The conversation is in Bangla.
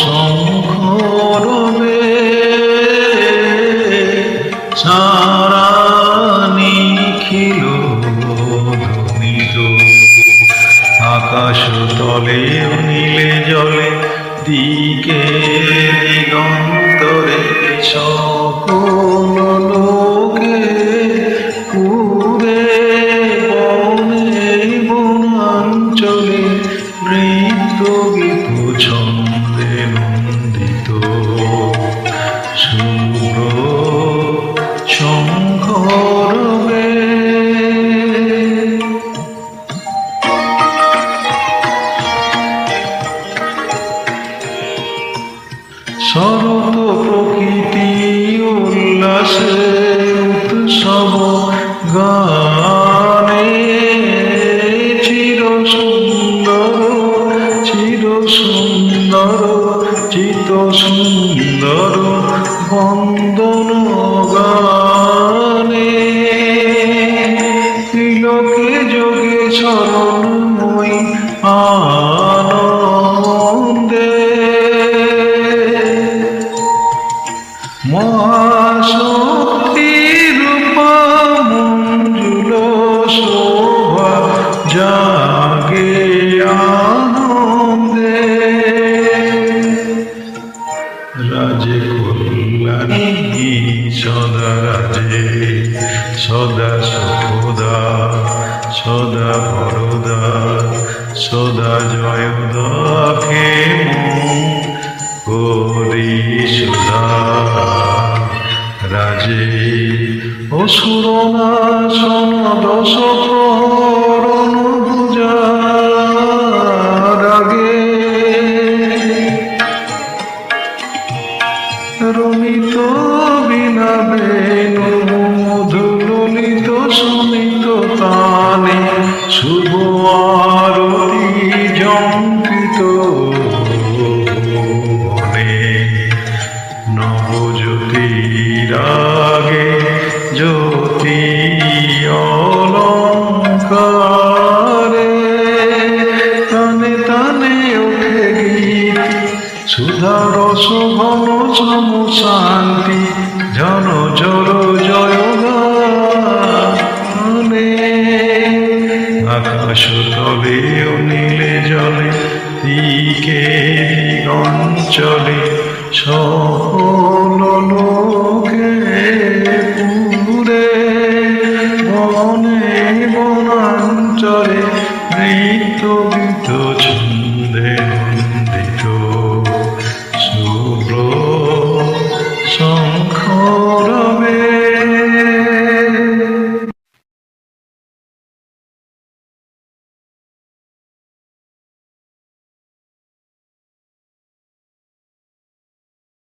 শঙ্খরবে সারা নিখিল ধ্বনিত আকাশ তলে নীলে জলে দিকে দিগন্তরে সকল শরত প্রকৃতি উল্লাসে উৎসব গানে চির সুন্দর চির সুন্দর চিত সুন্দর বন্দন গানে। তিলকে যোগে শরণময়ী আনন্দে মহাশক্তি রূপা মঞ্জুল শোভা জাগে আনন্দে। রাজে কল্যাণী সদা রাজে, সদা সখদা সদা বরদা, সদা জয়দা কে করি সুধা রাজে, অসুরনা সন দশ প্রহরণ পূজা রাগে, রমিত বিনা বেণু মধুলিত সমিত তানে শুভ জ্যোতি অলঙ্কারে তানে তানে ওঠে গীত। সুধা রস ঘন সম শান্তি, জন জল জয় গানে। আকাশ তলে নীলে জলে, দিকে দিগঞ্চলে সকল বনে বনাঞ্চলে মৃত্যু বিদ্যুৎ